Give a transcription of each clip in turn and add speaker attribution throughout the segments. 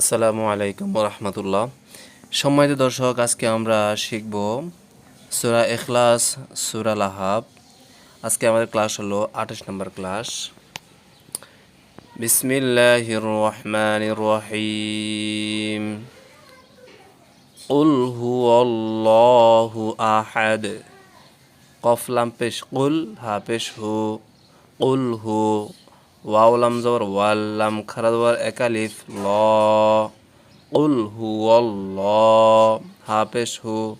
Speaker 1: আসসালামু আলাইকুম রহমতুল্লাহ সম্মানিত দর্শক, আজকে আমরা শিখব সুরা এখলাস সুরা লাহাব। আজকে আমাদের ক্লাস হলো আঠাশ নম্বর ক্লাস। বিসমিল্লাহ রহমান রহিম উল হু অল্লাহু আহাদ কফলাম পেশ, কুল, হা, পেশ, হু। উল হু ওয়াউলাম জবর ওয়াল্লাম খারা জবর একালিফ ল উল হু অল্ল হাফেশ হু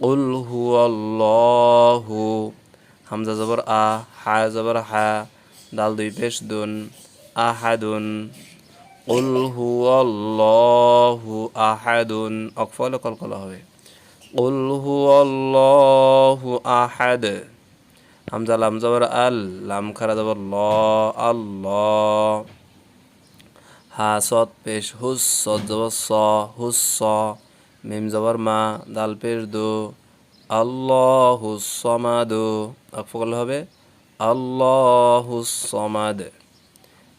Speaker 1: উল হু। অল্ল হু হামজা জবর আ, হা জবর হা। দাল দুই পেশ দুন, আহাদুন। উল হু অল্লাহু আহাদুন অকফল কলকলা হবে। উল হু অল্লাহু আহাদ। হামজা, লাম, জবর, আল, লাম, খারা, জবর, ল, আল্লাহ। হা, সৎ, পেশ, হুস, সৎ, জবর, স, হুস, স। মিম, জবর, মা, দাল, পেশ, দু। আল্লাহ সমাদু। অফকল হবে আল্লাহ সমাদ।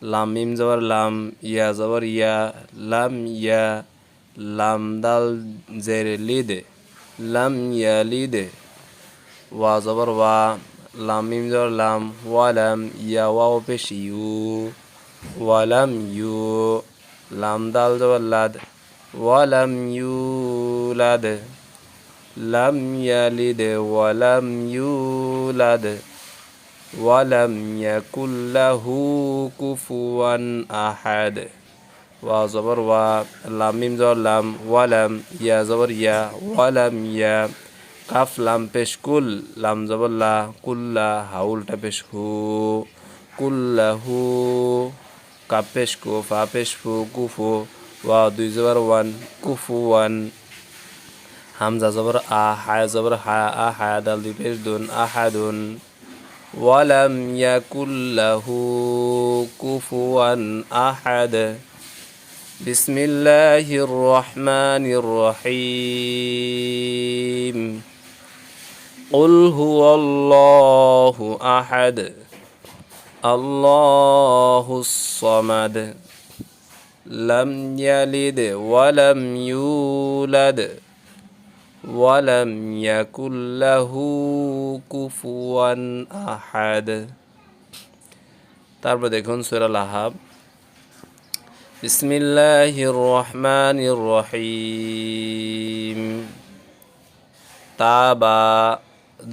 Speaker 1: লাম, মিম, জবর, লাম, ইয়া, জবর, ইয়া, লাম ইয়া, লাম, দাল, জের, লিদে। লাম ইয়ালিদ ওয়া, জবর, ওয়া। লাম মিম জবর লাম ওয়ালাম ইয়া ওয়াও পেশ ইউ ওয়ালাম ইউ লাম দাল জবর লাদ ওয়ালাম ইউলাদ লাম ইয়ালিদ ওয়ালাম ইউলাদ ওয়ালাম ইয়াকুল্লাহু কুফুয়ান আহাদ ওয়া জবর ওয়া লাম মিম জবর লাম ওয়ালাম ইয়া জবর ইয়া ওয়ালাম ইয়া কাফ লাম পেশ কুল লাম জবর লা কুল্লা হাউলটা পেশ হু কুল্লাহু কাপ পেশ কু ফা পেশ ফু কুফু ওয়া দুই জবর ওয়ান কুফু ওয়ান হামজা জবর আ হায় জবর হা আ হায়া দাল দুই পেশ দুন আহাদুন ওয়ালাম ইয়াকুল্লাহু কুফুয়ান আহাদ بسم الله الرحمن الرحيم قل هو الله احد الله الصمد لم يلد ولم يولد ولم يكن له كفوا احد তারপর দেখুন সূরা লাহাব بسم الله الرحمن الرحيم তাবা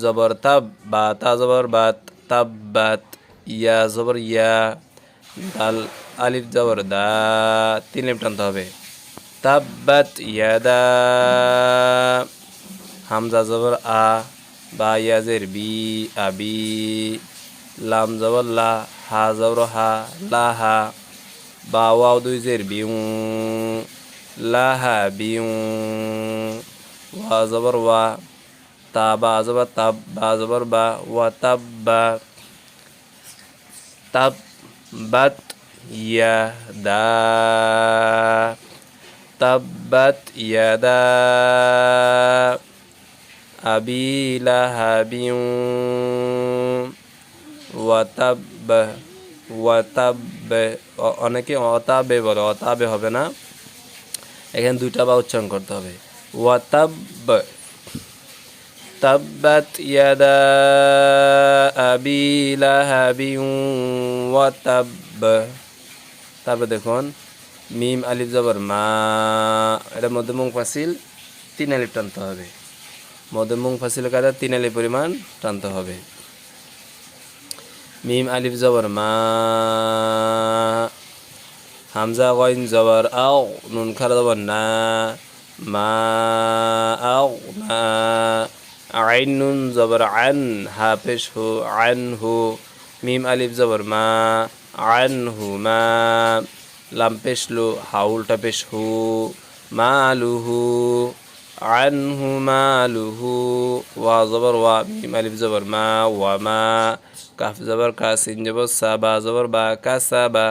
Speaker 1: জবর তাব বা তা জবর বাত তাব্বাত ইয়া জবর ইয়া, দাল আলিফ জবর দা, তিন লিপ টানতে হবে। তাব্বাত ইয়াদা হামজা জবর আ, বা ইয়াজের বি আবি লাম জবর লা, হা জবর হা লাহা বা ওয়াও দুই জের বিউ লাহা বিউ, ওয়া জবর ওয়া তা বা জবর তাব বা জবর বা ওয়া তাব বা তাব বাত ইয়া দা তাব্বাত ইয়াদা আবি লাহাবিউ ওয়া তাব্বা ওয়াতাবে অনেকে অতাবে বলে অতাবে হবে না। এখানে দুইটা বা উচ্চারণ করতে হবে। ওয়াতাব তাব্বাত ইয়াদা আবি লাহাবি ওয়াতাব তারপরে দেখুন, মিম, আলিফ, জবর, মা, এটা মধ্যে মুং ফাসিল, তিন আলিফ টানতে হবে। মধ্যে মুং ফাসিল কাদা তিন আলিফ পরিমাণ টানতে হবে। মিম, আলিফ, জবর, মা, হামজা, গইন, জবর, আও, নুন, খারা, জবর, না, মা, আও না আইন নুন জবর আন হা পেশ হু আন হু মিম আলিফ জবর মা আন হু মা লাম পেশ লু হাউলটা পেশ হু মা আলুহু আন মালুহু আনহু মালুহু ওয়া জবর ওয়া মিম আলিফ জবর মা ওয়া মা কাফ জবর কা সিন জবর সা বা জবর বা কা সা কাসাবা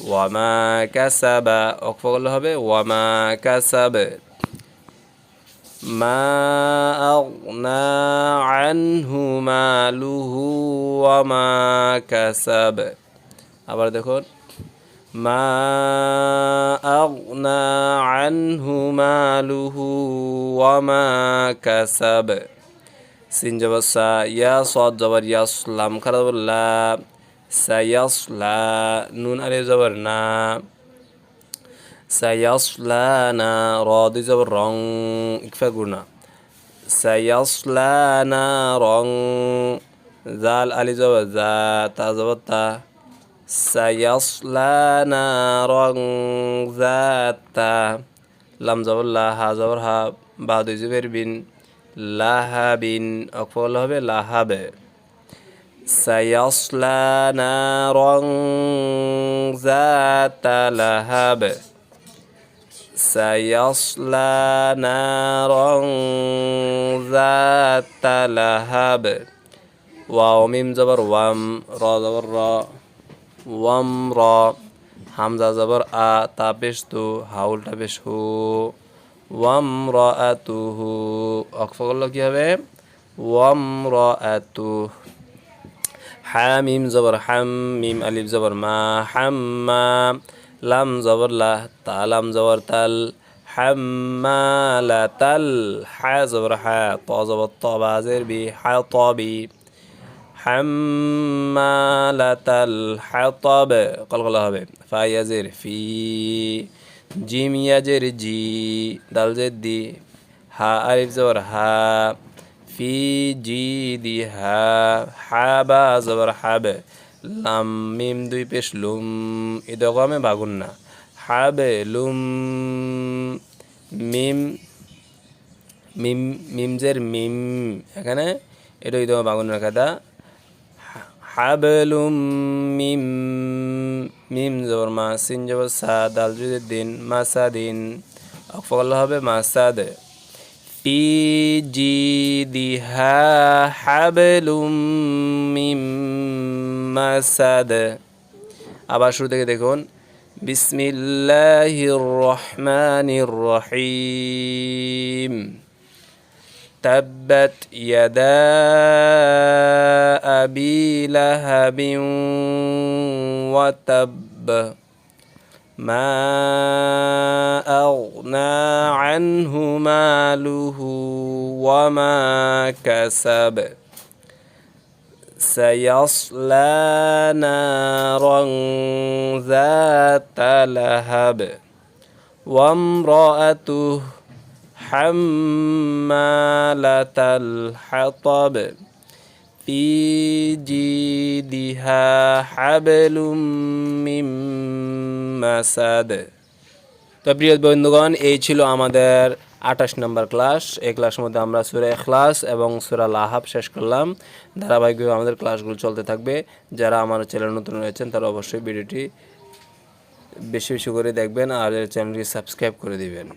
Speaker 1: ওয়ামা কাসাবা অক্ষ করলে হবে ওয়ামা কাসাবে মা আগনা আনহু মালুহু ওয়ামা কাসাব। আবার দেখুন, মা আগনা আনহু মালুহু ওয়া মা কাসাব। সিন জবর সা, ইয়া, সদ জবর ইয়াসলাম খারা জবর লা সায়াসলা নুন سيصلى نارا دي زبر رن اكفى قلنا سيصلى نارا زال ألي زبر زا تا زبر تا سيصلى نارا ذات لم زبر لا ها زبر ها بعد زبر بن لاها بن أكفى له بلاها به سيصلى نارا ذات لهب سيصلى نارا ذات لهب واو ميم زبر وام را زبر را ওয়াম র হামজা জবর আ তা পেশ তু হাউলটা পেশ হু ওয়াম র আতু হু অক্ষ করলো কি হবে ওয়াম র আতু হামিম জবর হাম মিম আলিফ জবর মা হাম্মা লাম জবর লা তালাম জবর তাল হাম্মালাতাল হা জবর হা, ত জবর ত বাজের বি, হা ত বি। হাম্মালাতাল হাতাব কলকলা হবে। ফায়াজের ফি, জিম ইয়াজের জি, দাল জের দি, হা আলিফ জবর হা, ফি জি দি হা হাবা জবর হাবে লাম, মিম, দুই পেশ, লুম, ইদগমে বাগুন না। হাবে, লুম, মিম মিম, মিমজের মিম, এখানে এটা ইদগমে বাগুন রাখা দা। হাবলুম মিম মিম জবর মা, সিন জবর সা, দাল জুদের দিন মাসা দিন অফল হবে মাসাদ ফি জিদিহা হাবলুম মিম মাসাদ আবার শুরু থেকে দেখুন বিসমিল্লাহির রহমানির রহিম تبت يدا أبي لهب وتب ما أغنى عنه ماله وما كسب سيصلى نارا ذات لهب وامرأته حمالة الحطب في جيدها حبل من مسد তো প্রিয় বন্ধুগণ এই ছিল আমাদের আঠাশ নম্বর ক্লাস। এই ক্লাসের মধ্যে আমরা সুরা এখলাস এবং সুরা লাহাব শেষ করলাম। ধারাবাহিকভাবে আমাদের ক্লাসগুলো চলতে থাকবে। যারা আমার চ্যানেল নতুন রয়েছেন, তারা অবশ্যই ভিডিওটি বেশি বেশি করে দেখবেন আর চ্যানেলটি সাবস্ক্রাইব করে দিবেন।